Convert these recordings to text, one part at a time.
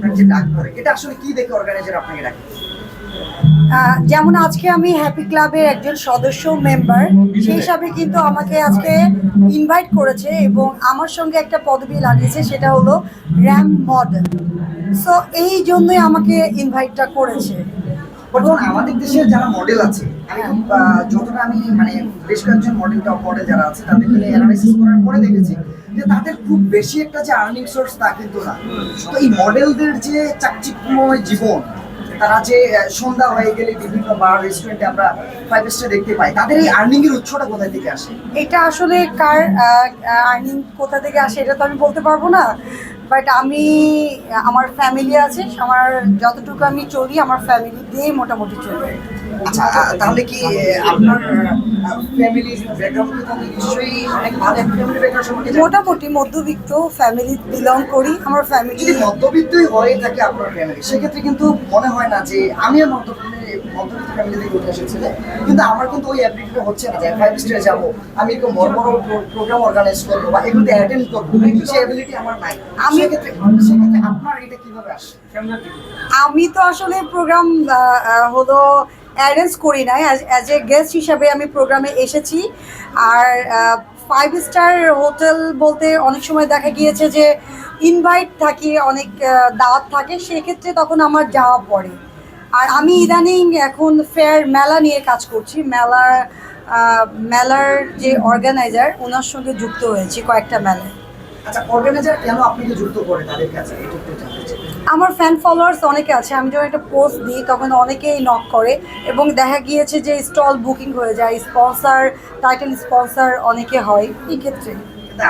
আপনার যে ডাক পড়ে এটা আসলে কি দেখে অর্গানাইজার আপনাকে ডাকে? যেমন আজকে আমি হ্যাপি ক্লাবের একজন সদস্য মেম্বার সেই হিসাবে কিন্তু আমাকে আজকে ইনভাইট করেছে এবং আমার সঙ্গে একটা পদবি লাগিয়েছে সেটা হলো র্যাম মডেল সো এই জন্যই আমাকে ইনভাইটটা করেছে। বর্তমান আমাদের দেশের যারা মডেল আছে খুব যতটা আমি মানে বেশ কয়েকজন মডেল টপ মডেল যারা আছে তাদেরকে অ্যানালাইসিস করার পরে দেখেছি। যে তাদের খুব বেশি একটা যে আর্নিং সোর্স তা কিন্তু না। তো এই মডেলদের যে চাকচিক্যময় জীবন, তারা যে সন্ধ্যা হয়ে গেলে বিভিন্ন বার রেস্টুরেন্টে আমরা ফাইভ স্টার দেখতে পাই, তাদের এই আর্নিং এর উৎসটা কোথায় থেকে আসে? এটা আসলে কার আর্নিং কোথা থেকে আসে, এটা তো আমি বলতে পারব না। বাট আমি আমার ফ্যামিলি আছে আমার যতটুকু আমি চলি আমার ফ্যামিলি দিয়েই মোটামুটি চলি আচ্ছা তাহলে কি আপনার ফ্যামিলি ব্যাকগ্রাউন্ড নিশ্চয়ই অনেক ভালো। মোটামুটি মধ্যবিত্ত ফ্যামিলি বিলং করি আমার ফ্যামিলি যদি মধ্যবিত্তই হয়ে থাকে আপনার ফ্যামিলি সেক্ষেত্রে কিন্তু মনে হয় না যে আমিও মধ্যবিত্ত কিন্তু আমার কিন্তু ওই হচ্ছে না যে ফাইভ স্টারে যাব, আমি একটু বড় বড় প্রোগ্রাম অর্গানাইজ করব বা অ্যাটেন্ড করব। অ্যাবিলিটি আমার নাই। আমি- সেক্ষেত্রে সেক্ষেত্রে আপনার এটা কীভাবে আসে আমি তো আসলে প্রোগ্রাম হলো অ্যারেঞ্জ করি নাই। অ্যাজ এ গেস্ট হিসাবে আমি প্রোগ্রামে এসেছি। আর ফাইভ স্টার হোটেল বলতে অনেক সময় দেখা গিয়েছে যে ইনভাইট থাকে, অনেক দাওয়াত থাকে। সেক্ষেত্রে তখন আমার যাওয়া পড়ে। আর আমি ইদানিং এখন ফেয়ার মেলা নিয়ে কাজ করছি। মেলার মেলার যে অর্গানাইজার ওনার সঙ্গে যুক্ত হয়েছি কয়েকটা মেলায়। আচ্ছা অর্গানাইজার কেন আপনাকে যুক্ত করে তাদের কাছে? এটা একটু জানতে চাই। আমার ফ্যান ফলোয়ার্স অনেকে আছে আমি যখন একটা পোস্ট দিই তখন অনেকেই নক করে এবং দেখা গিয়েছে যে স্টল বুকিং হয়ে যায় স্পন্সার টাইটেল স্পন্সার অনেকে হয় এই ক্ষেত্রে।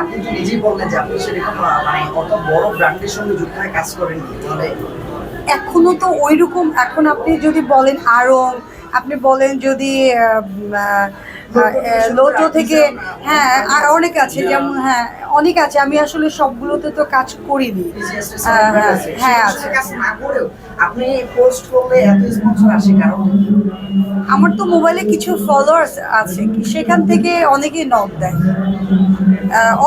আপনি তো নিজেই বললেন যে আপনি সেরকম মানে অত বড় ব্র্যান্ডের সঙ্গে যুক্ত হয়ে কাজ করেননি তাহলে এখনও তো ওই রকম এখন আপনি যদি বলেন আরং আপনি বলেন যদি লোটো থেকে হ্যাঁ আর অনেক আছে যেমন হ্যাঁ অনেক আছে আমি আসলে সবগুলোতে তো কাজ করিনি। হ্যাঁ, হ্যাঁ, হ্যাঁ আপনি পোস্ট করলে এত স্পন্সর আসে কারণ আমার তো মোবাইলে কিছু ফলোয়ার্স আছে সেখান থেকে অনেকেই নক দেয়।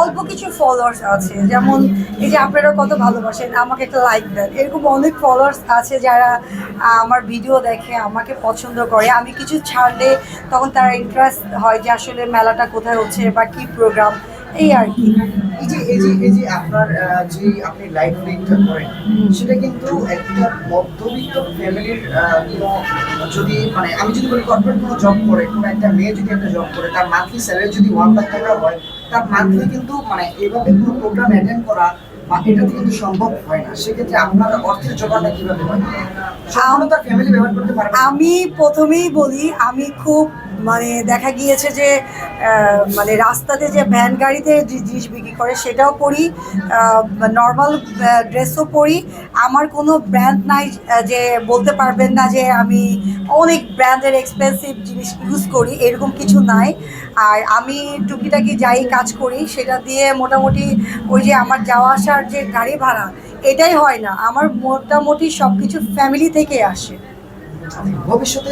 অল্প কিছু ফলোয়ার্স আছে। যেমন এই যে আপনারা কত ভালোবাসেন, আমাকে একটা লাইক দেন। এরকম অনেক ফলোয়ার্স আছে যারা আমার ভিডিও দেখে, আমাকে পছন্দ করে। আমি কিছু ছাড়লে তখন তারা ইন্টারেস্ট হয় যে আসলে মেলাটা কোথায় হচ্ছে বা কি প্রোগ্রাম এই আর কি। এই যে এই যে এই যে আপনার যে আপনি লাইভ লিডটা করেন, সেটা কিন্তু একটা মধ্যবিত্ত ফ্যামিলির যদি মানে আমি যদি বলি কর্পোরেট কোনো জব করে, কোনো একটা মেয়ে যদি একটা জব করে, তার মান্থলি স্যালারি যদি ওয়ান লাখ টাকা হয় তার মাধ্যমে কিন্তু মানে এইভাবে কোনো প্রোগ্রাম অ্যাটেন্ড করা বা এটা কিন্তু সম্ভব হয় না। সেক্ষেত্রে আপনার অর্থের জোগাড়টা কীভাবে হয়? ব্যবহার করতে পারে আমি প্রথমেই বলি, আমি খুব মানে দেখা গিয়েছে যে মানে রাস্তাতে যে ভ্যান গাড়িতে জিনিস বিক্রি করে সেটাও পরি নর্মাল ড্রেসও পরি। আমার কোনো ব্র্যান্ড নাই যে বলতে পারবেন না যে আমি অনেক ব্র্যান্ডের এক্সপেন্সিভ জিনিস ইউজ করি, এরকম কিছু নাই। আর আমি টুকিটাকি যাই কাজ করি, সেটা দিয়ে মোটামুটি ওই যে আমার যাওয়া আসার যে গাড়ি ভাড়া, এটাই হয় না। আমার মোটামুটি সব কিছু ফ্যামিলি থেকে আসে। ভবিষ্যতে